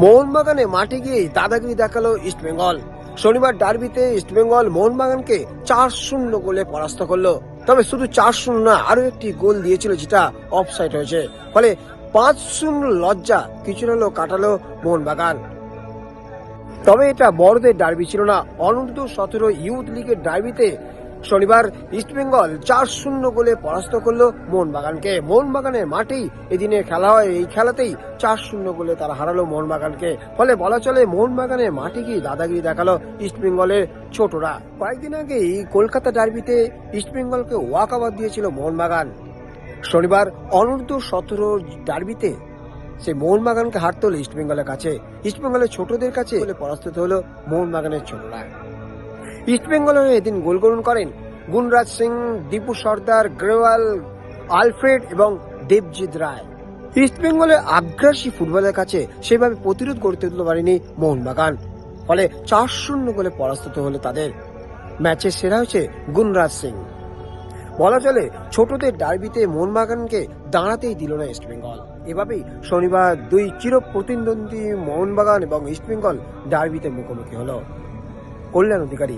মোহনবাগানে মাঠে গিয়েই দাদাগিরি দেখাল ইস্টবেঙ্গল শনিবার ডার্বিতে ইস্টবেঙ্গল মোহনবাগানকে চার শূন্য গোলে পরাস্ত করল। তবে শুধু চার শূন্য না আরও একটি গোল দিয়েছিল যেটা অফসাইড হয়েছে। ফলে পাঁচ শূন্য লজ্জা কিছুটা হলেও কাটালো মোহনবাগান। তবে এটা বড়দের ডার্বি ছিল না। অনূর্ধ্ব সতেরো ইউথ লিগের ডার্বিতে শনিবার ইস্টবেঙ্গল চার শূন্য গোলে পরাস্ত করল মোহনবাগানকে। মোহনবাগানের মাঠেই এদিনে খেলা হয়। এই খেলাতেই চার শূন্য গোলে তারা হারালো মোহনবাগানকে। ফলে বলা চলে মোহনবাগানের মাঠে গিয়ে দাদাগিরি দেখাল ইস্টবেঙ্গলের ছোটরা। কয়েকদিন আগেই কলকাতা ডার্বিতে ইস্টবেঙ্গলকে ওয়াকাবাদ দিয়েছিল মোহনবাগান। শনিবার অনূর্ধ্ব সতেরো ডার্বিতে সে মোহনবাগানকে হারতে হলো ইস্টবেঙ্গলের কাছে। ইস্টবেঙ্গলের ছোটদের কাছে পরাস্ত হলো মোহনবাগানের ছোটরা। ইস্টবেঙ্গলের হয়ে এদিন গোল করুন করেন গুণরাজ সিং, দীপু সর্দার, গ্রেওয়াল, আলফ্রেড এবং দেবজিৎ রায়। ইস্টবেঙ্গলের আগ্রাসী ফুটবলের কাছে সেভাবে প্রতিরোধ করতে তুলতে পারেনি মোহনবাগান, ফলে চার শূন্য গোলে পরাস্ত হলো তাদের। ম্যাচের সেরা হয়েছে গুণরাজ সিং। বলা চলে, ছোটদের ডার্বিতে মোহনবাগানকে দাঁড়াতেই দিল না ইস্টবেঙ্গল এভাবেই শনিবার দুই চির প্রতিদ্বন্দ্বী মোহনবাগান এবং ইস্টবেঙ্গল ডার্বিতে মুখোমুখি হলো। கொள்ளன் அதிகாரி